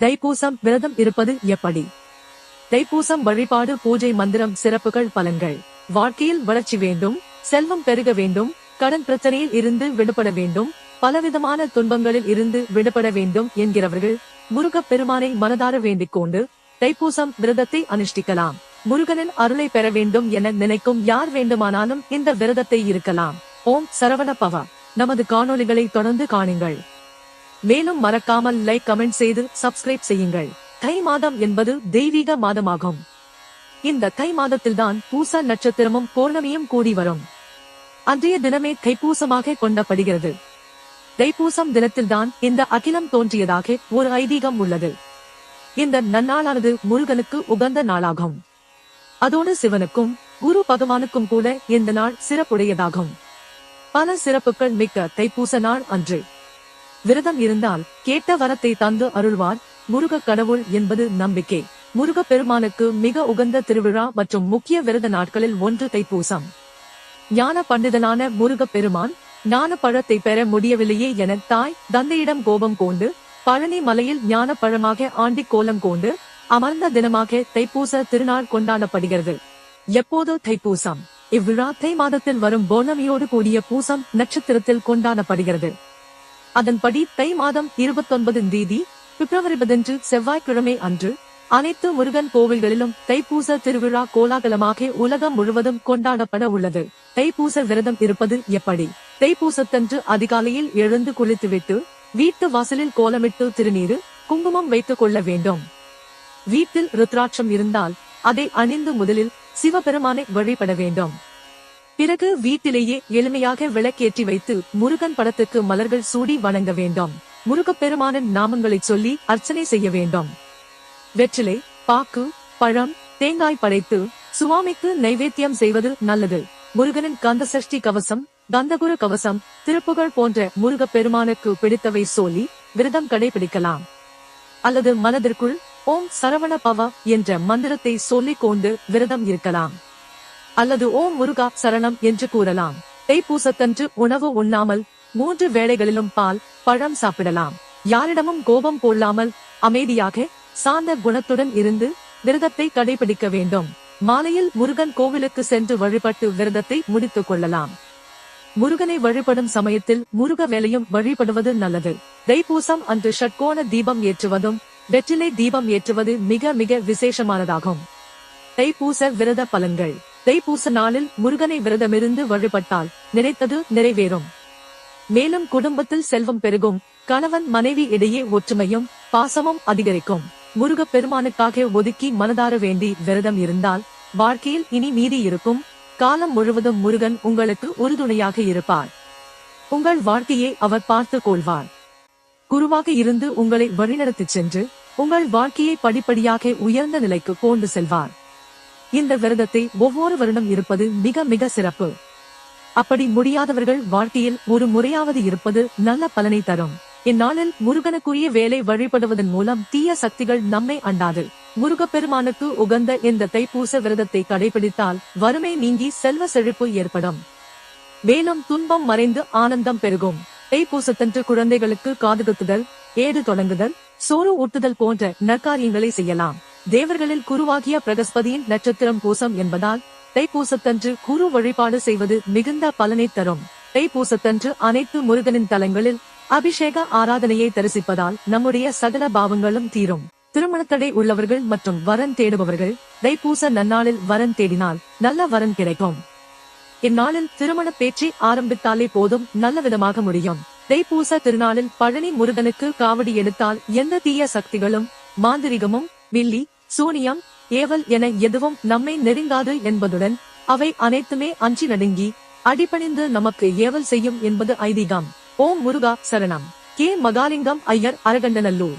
தைப்பூசம் விரதம் இருப்பது எப்படி? தைப்பூசம் வழிபாடு பூஜை மந்திரம் சிறப்புகள் பலன்கள். வாழ்க்கையில் வளர்ச்சி வேண்டும் செல்வம் பெருக வேண்டும் கடன் பிரச்சனையில் இருந்து விடுபட வேண்டும் பலவிதமான துன்பங்களில் இருந்து விடுபட வேண்டும் என்கிறவர்கள் முருகப் பெருமானை மனதார வேண்டிக் கொண்டு தைப்பூசம் விரதத்தை அனுஷ்டிக்கலாம். முருகனின் அருளை பெற வேண்டும் என நினைக்கும் யார் வேண்டுமானாலும் இந்த விரதத்தை இருக்கலாம். ஓம் சரவண பவ. நமது காணொலிகளை தொடர்ந்து காணுங்கள். மேலும் மறக்காமல் லைக் கமெண்ட் செய்து சப்ஸ்கிரைப் செய்யுங்கள். தை மாதம் என்பது தெய்வீக மாதமாகும். இந்த தை மாதத்தில்தான் பூச நட்சத்திரமும் பௌர்ணமியும் கூடி வரும். அன்றைய தினமே தைப்பூசமாக கொண்டப்படுகிறது தைப்பூசம் தினத்தில்தான் இந்த அகிலம் தோன்றியதாக ஒரு ஐதீகம் உள்ளது. இந்த நன்னாளானது முருகனுக்கு உகந்த நாளாகும். அதோடு சிவனுக்கும் குரு பகவானுக்கும் கூட இந்த நாள் சிறப்புடையதாகும். பல சிறப்புகள் மிக்க தைப்பூச நாள் அன்று. விரதம் இருந்தால் கேட்ட வரத்தை தந்து அருள்வார். முருக கடவுள் என்பது நம்பிக்கை. முருக பெருமானுக்கு மிக உகந்த திருவிழா மற்றும் முக்கிய விரத நாட்களில் ஒன்று தைப்பூசம். ஞான பண்டிதனான முருக பெருமான் ஞான பழத்தை பெற முடியவில்லையே என தாய் தந்தையிடம் கோபம் கொண்டு பழனி மலையில் ஞான பழமாக ஆண்டி கோலம் கொண்டு அமர்ந்த தினமாக தைப்பூச திருநாள் கொண்டாடப்படுகிறது. எப்போது தைப்பூசம்? இவ்விழா தை மாதத்தில் வரும் பௌர்ணமியோடு கூடிய பூசம் நட்சத்திரத்தில் கொண்டாடப்படுகிறது. அதன்படி தை மாதம் இருபத்தொன்பது தேதி பிப்ரவரி பதினஞ்சு செவ்வாய்க்கிழமை அன்று அனைத்து முருகன் கோவில்களிலும் தைப்பூச திருவிழா கோலாகலமாக உலகம் முழுவதும் கொண்டாடப்பட உள்ளது. தைப்பூச விரதம் இருப்பது எப்படி? தைப்பூசத்தன்று அதிகாலையில் எழுந்து குளித்துவிட்டு வீட்டு வாசலில் கோலமிட்டு திருநீரு குங்குமம் வைத்துக் கொள்ள வேண்டும். வீட்டில் ருத்ராட்சம் இருந்தால் அதை அணிந்து முதலில் சிவபெருமானை வழிபட வேண்டும். பிறகு வீட்டிலேயே எளிமையாக விளக்கேற்றி வைத்து முருகன் படத்துக்கு மலர்கள் சூடி வணங்க வேண்டும். முருகப்பெருமானின் நாமங்களை சொல்லி அர்ச்சனை செய்ய வேண்டும். வெற்றிலை பாக்கு பழம் தேங்காய் படைத்து சுவாமிக்கு நைவேத்தியம் செய்வது நல்லது. முருகனின் கந்த சஷ்டி கவசம் கந்தகுரு கவசம் திருப்புகழ் போன்ற முருகப்பெருமானுக்கு பிடித்தவை சொல்லி விரதம் கடைபிடிக்கலாம். அல்லது மனதிற்குள் ஓம் சரவண பவ என்ற மந்திரத்தை சொல்லிக் கொண்டு விரதம் இருக்கலாம். அல்லது ஓம் முருகா சரணம் என்று கூறலாம். தைப்பூசத்தன்று உணவு உண்ணாமல் மூன்று வேளைகளிலும் பால் பழம் சாப்பிடலாம். யாரிடமும் கோபம் கொள்ளாமல் அமைதியாக சாந்த குணத்துடன் இருந்து விரதத்தை கடைபிடிக்க வேண்டும். மாலையில் முருகன் கோவிலுக்கு சென்று வழிபட்டு விரதத்தை முடித்துக் கொள்ளலாம். முருகனை வழிபடும் சமயத்தில் முருக வேலையும் வழிபடுவது நல்லது. தைப்பூசம் அன்று ஷட்கோண தீபம் ஏற்றுவதும் வெற்றிலை தீபம் ஏற்றுவது மிக மிக விசேஷமானதாகும். தைப்பூச விரத பலன்கள். தைப்பூச நாளில் முருகனை விரதமிருந்து வழிபட்டால் நினைத்தது நிறைவேறும். மேலும் குடும்பத்தில் செல்வம் பெருகும் கணவன் மனைவி இடையே ஒற்றுமையும் பாசமும் அதிகரிக்கும். முருகப் பெருமானுக்காக ஒதுக்கி மனதார வேண்டி விரதம் இருந்தால் வாழ்க்கையில் இனி மீதி இருக்கும். காலம் முழுவதும் முருகன் உங்களுக்கு உறுதுணையாக இருப்பார். உங்கள் வாழ்க்கையை அவர் பார்த்து கொள்வார். குருவாக இருந்து உங்களை வழிநடத்திச் சென்று உங்கள் வாழ்க்கையை படிப்படியாக உயர்ந்த நிலைக்கு கொண்டு செல்வார். இந்த விரதத்தை ஒவ்வொரு வருடம் இருப்பது மிக மிக சிறப்பு. அப்படி முடியாதவர்கள் வாழ்க்கையில் ஒரு முறையாவது இருப்பது நல்ல பலனை தரும். இந்நாளில் முருகனுக்குரிய வேலை வழிபடுவதன் மூலம் தீய சக்திகள் நம்மை அண்டாது. முருகப்பெருமானுக்கு உகந்த இந்த தைப்பூச விரதத்தை கடைபிடித்தால் வறுமை நீங்கி செல்வ செழிப்பு ஏற்படும். மேலும் துன்பம் மறைந்து ஆனந்தம் பெருகும். தைப்பூசத்தன்று குழந்தைகளுக்கு காதுகுத்துதல் ஏடு தொடங்குதல் சோறு ஊட்டுதல் போன்ற நற்காரியங்களை செய்யலாம். தேவர்களில் குருவாகிய பிரகஸ்பதியின் நட்சத்திரம் பூசம் என்பதால் தைப்பூசத்தன்று குரு வழிபாடு செய்வது மிகுந்த பலனை தரும். தைப்பூசத்தன்று அனைத்து முருகனின் தலங்களில் அபிஷேக ஆராதனையை தரிசிப்பதால் நம்முடைய சகல பாவங்களும் தீரும். திருமணத்தடை உள்ளவர்கள் மற்றும் வரன் தேடுபவர்கள் தைப்பூச நன்னாளில் வரன் தேடினால் நல்ல வரன் கிடைக்கும். இந்நாளில் திருமண பேச்சு ஆரம்பித்தாலே போதும் நல்ல விதமாக முடியும். தைப்பூச திருநாளில் பழனி முருகனுக்கு காவடி எடுத்தால் எந்த தீய சக்திகளும் மாந்திரிகமும் வில்லி சூனியம் ஏவல் என எதுவும் நம்மை நெருங்காது என்பதுடன் அவை அனைத்துமே அஞ்சி நடுங்கி அடிபணிந்து நமக்கு ஏவல் செய்யும் என்பது ஐதீகம். ஓம் முருகா சரணம். கே மகாலிங்கம் ஐயர் அரகண்டநல்லூர்